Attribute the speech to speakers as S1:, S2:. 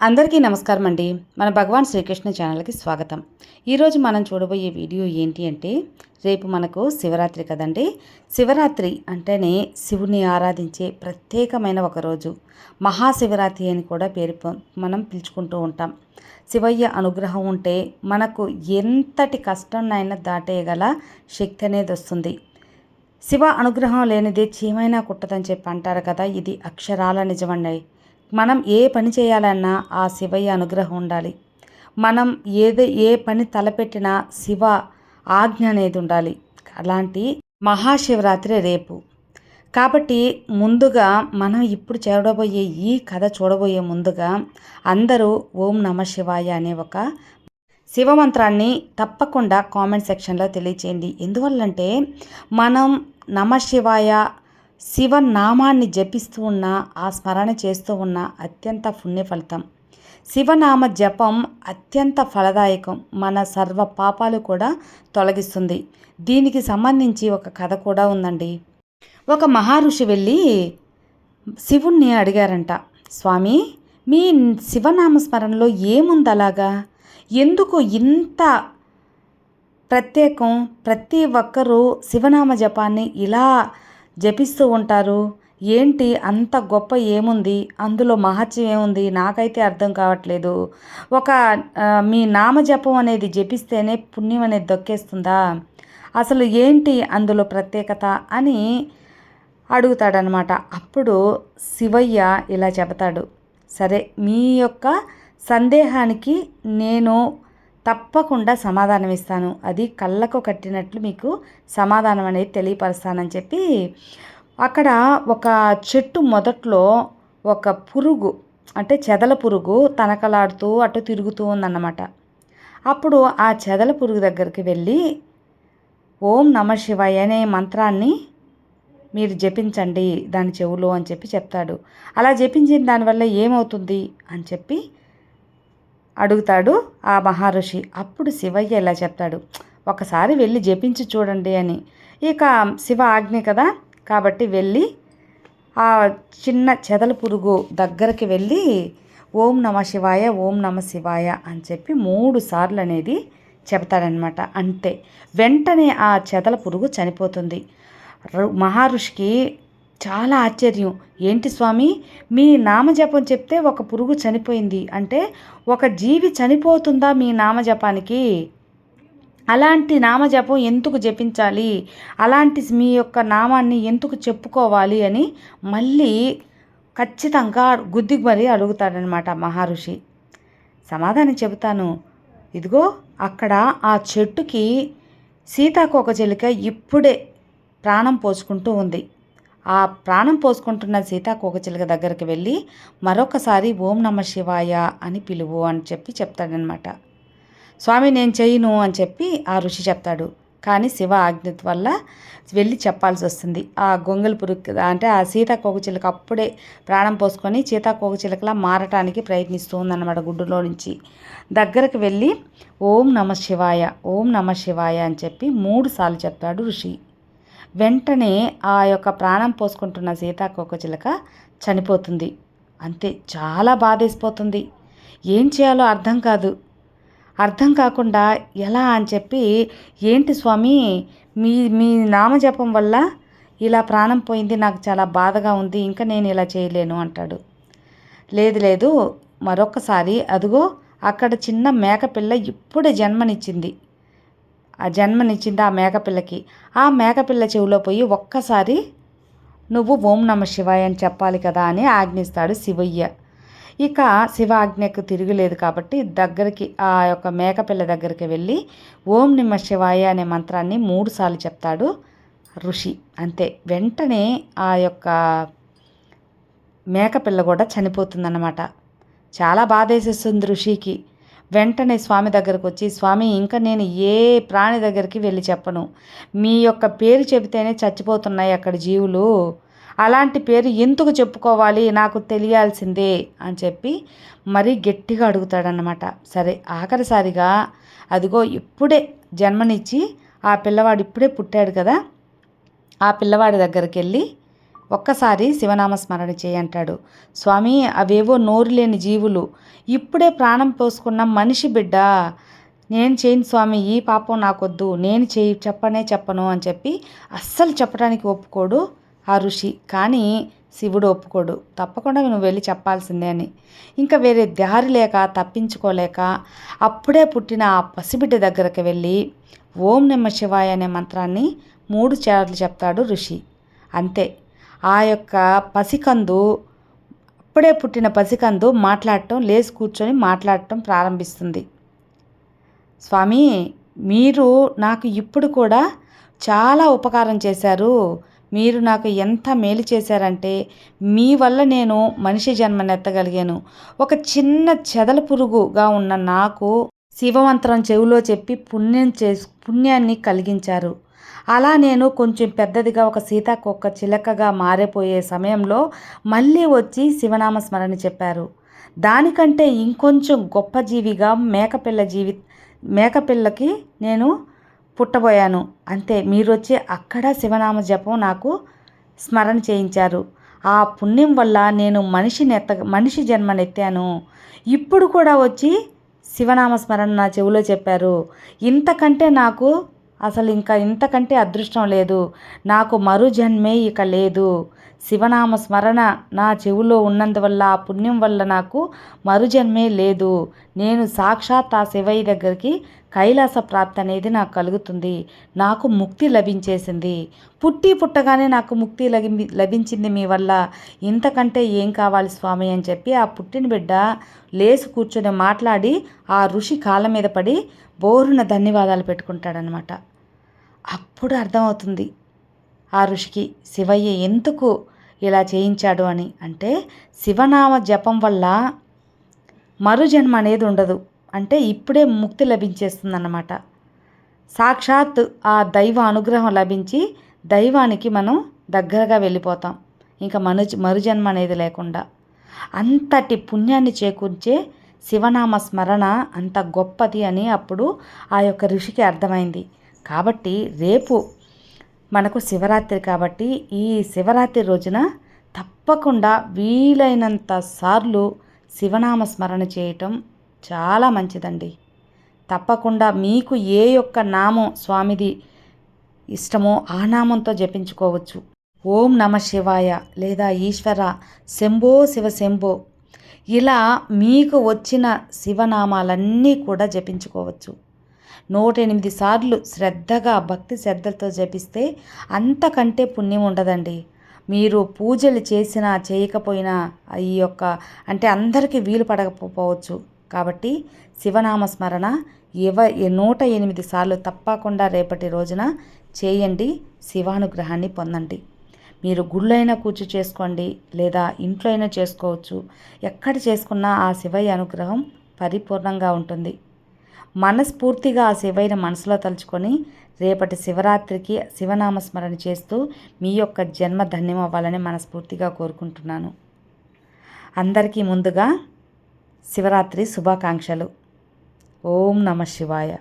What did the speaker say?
S1: అందరికీ నమస్కారం అండి. మన భగవాన్ శ్రీకృష్ణ ఛానల్కి స్వాగతం. ఈరోజు మనం చూడబోయే వీడియో ఏంటి అంటే రేపు మనకు శివరాత్రి కదండి. శివరాత్రి అంటేనే శివుని ఆరాధించే ప్రత్యేకమైన ఒక రోజు. మహాశివరాత్రి అని కూడా పేరు మనం పిలుచుకుంటూ ఉంటాం. శివయ్య అనుగ్రహం ఉంటే మనకు ఎంతటి కష్టంనైనా దాటేయగల శక్తి అనేది వస్తుంది. శివ అనుగ్రహం లేనిదే చీమైనా కుట్టదని చెప్పి అంటారు కదా ఇది అక్షరాల నిజమండి. మనం ఏ పని చేయాలన్నా ఆ శివయ్య అనుగ్రహం ఉండాలి. మనం ఏది ఏ పని తలపెట్టినా శివ ఆజ్ఞ అనేది ఉండాలి. అలాంటి మహాశివరాత్రి రేపు. కాబట్టి ముందుగా మనం ఇప్పుడు చూడబోయే ఈ కథ చూడబోయే ముందుగా అందరూ ఓం నమ శివాయ అనే ఒక శివమంత్రాన్ని తప్పకుండా కామెంట్ సెక్షన్లో తెలియచేయండి. ఎందువల్లంటే మనం నమ శివాయ శివనామాన్ని జపిస్తూ ఉన్న ఆ స్మరణ చేస్తూ ఉన్న అత్యంత పుణ్య ఫలితం శివనామ జపం అత్యంత ఫలదాయకం. మన సర్వ పాపాలు కూడా తొలగిస్తుంది. దీనికి సంబంధించి ఒక కథ కూడా ఉందండి. ఒక మహర్షి వెళ్ళి శివుణ్ణి అడిగారంట స్వామి మీ శివనామస్మరణలో ఏముంది అలాగా? ఎందుకు ఇంత ప్రత్యేకం? ప్రతి ఒక్కరూ శివనామ జపాన్ని ఇలా జపిస్తూ ఉంటారు. ఏంటి అంత గొప్ప ఏముంది? అందులో మహత్యం ఏముంది? నాకైతే అర్థం కావట్లేదు. ఒక మీ నామజపం అనేది జపిస్తేనే పుణ్యం అనేది దొక్కేస్తుందా? అసలు ఏంటి అందులో ప్రత్యేకత అని అడుగుతాడనమాట అప్పుడు శివయ్య ఇలా చెబుతాడు. సరే మీ యొక్క సందేహానికి నేను తప్పకుండా సమాధానం ఇస్తాను అది కళ్ళకు కట్టినట్లు మీకు సమాధానం అనేది తెలియపరుస్తానని చెప్పి అక్కడ ఒక చెట్టు మొదట్లో ఒక పురుగు అంటే చెదల పురుగు తనకలాడుతూ అటు తిరుగుతూ ఉందన్నమాట. అప్పుడు ఆ చెదల పురుగు దగ్గరికి వెళ్ళి ఓం నమ శివాయ అనే మంత్రాన్ని మీరు జపించండి దాని చెవులో అని చెప్పి చెప్తాడు. అలా జపించిన దానివల్ల ఏమవుతుంది అని చెప్పి అడుగుతాడు ఆ మహర్షి. అప్పుడు శివయ్య ఇలా చెప్తాడు ఒకసారి వెళ్ళి జపించి చూడండి అని. ఇక శివ ఆజ్ఞ కదా కాబట్టి వెళ్ళి ఆ చిన్న చెదల పురుగు దగ్గరికి వెళ్ళి ఓం నమ శివాయ ఓం నమ శివాయ అని చెప్పి మూడు సార్లు అనేది చెబుతాడనమాట. అంతే. వెంటనే ఆ చెదల పురుగు చనిపోతుంది. మహర్షికి చాలా ఆశ్చర్యం. ఏంటి స్వామి? మీ నామజపం చెప్తే ఒక పురుగు చనిపోయింది. అంటే ఒక జీవి చనిపోతుందా మీ నామజపానికి? అలాంటి నామజపం ఎందుకు జపించాలి? అలాంటి మీ యొక్క నామాన్ని ఎందుకు చెప్పుకోవాలి అని మళ్ళీ ఖచ్చితంగా గుద్దికి మరీ అడుగుతాడనమాట మహర్షి. సమాధానం చెబుతాను. ఇదిగో అక్కడ ఆ చెట్టుకి సీతాకోకచిలుక ఇప్పుడే ప్రాణం పోసుకుంటూ ఉంది. ఆ ప్రాణం పోసుకుంటున్న సీతాకోకచిలుక దగ్గరికి వెళ్ళి మరొకసారి ఓం నమ శివాయ అని పిలువు అని చెప్పి చెప్తాడనమాట స్వామి నేను చేయను అని చెప్పి ఆ ఋషి చెప్తాడు. కానీ శివ ఆజ్ఞ వల్ల వెళ్ళి చెప్పాల్సి వస్తుంది. ఆ గొంగలి పురుగు అంటే ఆ సీతాకోకచిలుక అప్పుడే ప్రాణం పోసుకొని సీతాకోకచిలుకలా మారటానికి ప్రయత్నిస్తూ ఉందన్నమాట గుడ్డులో నుంచి. దగ్గరకు వెళ్ళి ఓం నమ శివాయ ఓం నమ శివాయ అని చెప్పి మూడు సార్లు చెప్తాడు ఋషి. వెంటనే ఆ యొక్క ప్రాణం పోసుకుంటున్న సీతాకోకచిలక చనిపోతుంది. అంతే చాలా బాధేసిపోతుంది. ఏం చేయాలో అర్థం కాదు. అర్థం కాకుండా ఎలా అని చెప్పి ఏంటి స్వామి మీ మీ నామజపం వల్ల ఇలా ప్రాణం పోయింది నాకు చాలా బాధగా ఉంది ఇంకా నేను ఇలా చేయలేను అంటాడు. లేదు లేదు మరొకసారి అదిగో అక్కడ చిన్న మేకపిల్ల ఇప్పుడే జన్మనిచ్చింది. జన్మనిచ్చింది ఆ మేకపిల్లకి. ఆ మేకపిల్ల చెవిలో పోయి ఒక్కసారి నువ్వు ఓం నమ శివాయ అని చెప్పాలి కదా అని ఆజ్ఞిస్తాడు శివయ్య. ఇక శివ ఆజ్ఞకు తిరుగులేదు కాబట్టి దగ్గరికి ఆ యొక్క మేకపిల్ల దగ్గరికి వెళ్ళి ఓం నిమ్మ శివాయ అనే మంత్రాన్ని మూడుసార్లు చెప్తాడు ఋషి. అంతే. వెంటనే ఆ యొక్క మేకపిల్ల కూడా చనిపోతుందన్నమాట. చాలా బాధేసేస్తుంది ఋషికి. వెంటనే స్వామి దగ్గరకు వచ్చి స్వామి ఇంకా నేను ఏ ప్రాణి దగ్గరికి వెళ్ళి చెప్పను. మీ యొక్క పేరు చెబితేనే చచ్చిపోతున్నాయి అక్కడ జీవులు. అలాంటి పేరు ఎందుకు చెప్పుకోవాలి? నాకు తెలియాల్సిందే అని చెప్పి మరీ గట్టిగా అడుగుతాడనమాట సరే ఆఖరిసారిగా అదిగో ఇప్పుడే జన్మనిచ్చి ఆ పిల్లవాడు ఇప్పుడే పుట్టాడు కదా. ఆ పిల్లవాడి దగ్గరికి వెళ్ళి ఒక్కసారి శివనామస్మరణ చేయంటాడు స్వామి అవేవో నోరు లేని జీవులు. ఇప్పుడే ప్రాణం పోసుకున్న మనిషి బిడ్డ. నేను చేయను స్వామి ఈ పాపం నాకొద్దు. నేను చేయి చెప్పనే చెప్పను అని చెప్పి అస్సలు చెప్పడానికి ఒప్పుకోడు ఆ ఋషి. కానీ శివుడు ఒప్పుకోడు. తప్పకుండా నువ్వు వెళ్ళి చెప్పాల్సిందే అని. ఇంకా వేరే దారి లేక తప్పించుకోలేక అప్పుడే పుట్టిన ఆ పసిబిడ్డ దగ్గరకు వెళ్ళి ఓం నమ శివాయ అనే మంత్రాన్ని మూడు సార్లు చెప్తాడు ఋషి. అంతే. ఆ యొక్క పసికందు అప్పుడే పుట్టిన పసికందు మాట్లాడటం లేచి కూర్చొని మాట్లాడటం ప్రారంభిస్తుంది. స్వామి మీరు నాకు ఇప్పుడు కూడా చాలా ఉపకారం చేశారు. మీరు నాకు ఎంత మేలు చేశారంటే మీ వల్ల నేను మనిషి జన్మనెత్తగలిగాను ఒక చిన్న చెదల పురుగుగా ఉన్న నాకు శివమంత్రం చెవిలో చెప్పి పుణ్యం చేసి పుణ్యాన్ని కలిగించారు. అలా నేను కొంచెం పెద్దదిగా ఒక సీతాకొక్క చిలకగా మారిపోయే సమయంలో మళ్ళీ వచ్చి శివనామ స్మరణ చెప్పారు. దానికంటే ఇంకొంచెం గొప్ప జీవిగా మేకపిల్ల జీవి మేకపిల్లకి నేను పుట్టబోయాను. అంతే మీరు వచ్చి అక్కడ శివనామ జపం నాకు స్మరణ చేయించారు. ఆ పుణ్యం వల్ల నేను మనిషిని ఎత్త మనిషి జన్మనెత్తాను. ఇప్పుడు కూడా వచ్చి శివనామ స్మరణ నా చెవిలో చెప్పారు. ఇంతకంటే నాకు అసలు ఇంకా ఇంతకంటే అదృష్టం లేదు. నాకు మరు జన్మే ఇక లేదు. శివనామ స్మరణ నా చెవిలో ఉన్నందువల్ల ఆ పుణ్యం వల్ల నాకు మరుజన్మే లేదు. నేను సాక్షాత్ ఆ శివయ్య దగ్గరికి కైలాస ప్రాప్తి అనేది నాకు కలుగుతుంది. నాకు ముక్తి లభించేసింది. పుట్టి పుట్టగానే నాకు ముక్తి లభి లభించింది మీ వల్ల. ఇంతకంటే ఏం కావాలి స్వామి అని చెప్పి ఆ పుట్టిన బిడ్డ లేచి కూర్చొని మాట్లాడి ఆ ఋషి కాళ్ళ మీద పడి బోరున ధన్యవాదాలు పెట్టుకుంటాడనమాట అప్పుడు అర్థమవుతుంది. ఆ ఋషికి శివయ్య ఎందుకు ఇలా చేయించాడు అని అంటే శివనామ జపం వల్ల మరుజన్మ అనేది ఉండదు. అంటే ఇప్పుడే ముక్తి లభించేస్తుందన్నమాట. సాక్షాత్ ఆ దైవ అనుగ్రహం లభించి దైవానికి మనం దగ్గరగా వెళ్ళిపోతాం. ఇంకా మను మరుజన్మ అనేది లేకుండా. అంతటి పుణ్యాన్ని చేకూర్చే శివనామ స్మరణ అంత గొప్పది అని అప్పుడు ఆ యొక్క ఋషికి అర్థమైంది. కాబట్టి రేపు మనకు శివరాత్రి కాబట్టి ఈ శివరాత్రి రోజున తప్పకుండా వీలైనంత సార్లు శివనామ స్మరణ చేయటం చాలా మంచిదండి. తప్పకుండా మీకు ఏ యొక్క నామం స్వామిది ఇష్టమో ఆ నామంతో జపించుకోవచ్చు. ఓం నమ శివాయ లేదా ఈశ్వర శంభో శివ శంభో ఇలా మీకు వచ్చిన శివనామాలన్నీ కూడా జపించుకోవచ్చు. నూట ఎనిమిది సార్లు శ్రద్ధగా భక్తి శ్రద్ధలతో జపిస్తే అంతకంటే పుణ్యం ఉండదండి. మీరు పూజలు చేసినా చేయకపోయినా ఈ యొక్క అంటే అందరికీ వీలు పడకపోవచ్చు. కాబట్టి శివనామ స్మరణ ఇవ నూట ఎనిమిది సార్లు తప్పకుండా రేపటి రోజున చేయండి. శివానుగ్రహాన్ని పొందండి. మీరు గుళ్ళైనా కూర్చు చేసుకోండి లేదా ఇంట్లో అయినా చేసుకోవచ్చు. ఎక్కడ చేసుకున్నా ఆ శివయ్య అనుగ్రహం పరిపూర్ణంగా ఉంటుంది. మనస్ఫూర్తిగా ఆ శివైన మనసులో తలుచుకొని రేపటి శివరాత్రికి శివనామస్మరణ చేస్తూ మీ యొక్క జన్మ ధన్యం అవ్వాలని మనస్ఫూర్తిగా కోరుకుంటున్నాను. అందరికీ ముందుగా శివరాత్రి శుభాకాంక్షలు. ఓం నమ శివాయ.